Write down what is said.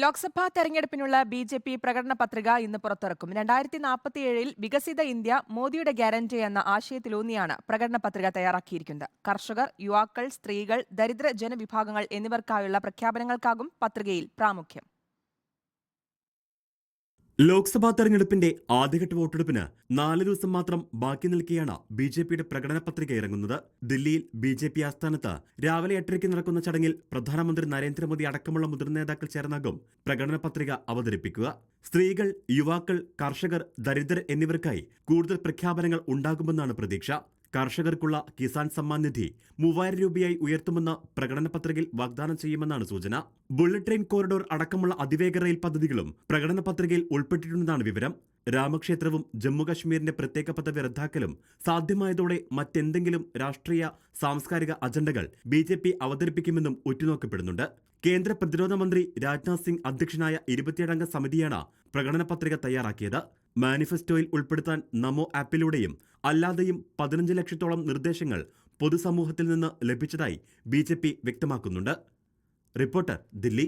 ലോക്സഭാ തെരഞ്ഞെടുപ്പിനുള്ള B J P പ്രകടന പത്രിക ഇന്ന് പുറത്തിറക്കും. രണ്ടായിരത്തി നാൽപ്പത്തിയേഴിൽ വികസിത ഇന്ത്യ മോദിയുടെ ഗ്യാരണ്ടി എന്ന ആശയത്തിലൂന്നിയാണ് പ്രകടന പത്രിക തയ്യാറാക്കിയിരിക്കുന്നത്. കർഷകർ യുവാക്കൾ സ്ത്രീകൾ ദരിദ്ര ജനവിഭാഗങ്ങൾ എന്നിവർക്കായുള്ള പ്രഖ്യാപനങ്ങൾക്കാകും പത്രികയിൽ പ്രാമുഖ്യം. ലോക്സഭാ തെരഞ്ഞെടുപ്പിന്റെ ആദ്യഘട്ട വോട്ടെടുപ്പിന് നാല് ദിവസം മാത്രം ബാക്കി നിൽക്കെയാണ് ബി ജെ പിയുടെ പ്രകടന പത്രിക ഇറങ്ങുന്നത്. ദില്ലിയിൽ ബി ജെ പി ആസ്ഥാനത്ത് രാവിലെ എട്ടരയ്ക്ക് നടക്കുന്ന ചടങ്ങിൽ പ്രധാനമന്ത്രി നരേന്ദ്രമോദി അടക്കമുള്ള മുതിർന്ന നേതാക്കൾ ചേർന്നാകും പ്രകടന പത്രിക അവതരിപ്പിക്കുക. സ്ത്രീകൾ യുവാക്കൾ കർഷകർ ദരിദ്രർ എന്നിവർക്കായി കൂടുതൽ പ്രഖ്യാപനങ്ങൾ ഉണ്ടാകുമെന്നാണ് പ്രതീക്ഷ. കർഷകർക്കുള്ള കിസാൻ സമ്മാൻ നിധി മൂവായിരം രൂപയായി ഉയർത്തുമെന്ന് പ്രകടന പത്രികയിൽ വാഗ്ദാനം ചെയ്യുമെന്നാണ് സൂചന. ബുള്ളറ്റ് ട്രെയിൻ കോറിഡോർ അടക്കമുള്ള അതിവേഗ റെയിൽ പദ്ധതികളും പ്രകടന പത്രികയിൽ ഉൾപ്പെട്ടിട്ടുണ്ടെന്നാണ് വിവരം. രാമക്ഷേത്രവും ജമ്മുകശ്മീരിന്റെ പ്രത്യേക പദവി റദ്ദാക്കലും സാധ്യമായതോടെ മറ്റെന്തെങ്കിലും രാഷ്ട്രീയ സാംസ്കാരിക അജണ്ടകൾ ബി ജെ പി അവതരിപ്പിക്കുമെന്നും ഉറ്റുനോക്കപ്പെടുന്നുണ്ട്. കേന്ദ്ര പ്രതിരോധ മന്ത്രി രാജ്നാഥ് സിംഗ് അധ്യക്ഷനായ ഇരുപത്തിയേഴംഗ സമിതിയാണ് പ്രകടന പത്രിക തയ്യാറാക്കിയത്. മാനിഫെസ്റ്റോയിൽ ഉൾപ്പെടുത്താൻ നമോ ആപ്പിലൂടെയും അല്ലാതെയും പതിനഞ്ച് ലക്ഷത്തോളം നിർദ്ദേശങ്ങൾ പൊതുസമൂഹത്തിൽ നിന്ന് ലഭിച്ചതായി ബി വ്യക്തമാക്കുന്നുണ്ട്. റിപ്പോർട്ടർ ദില്ലി.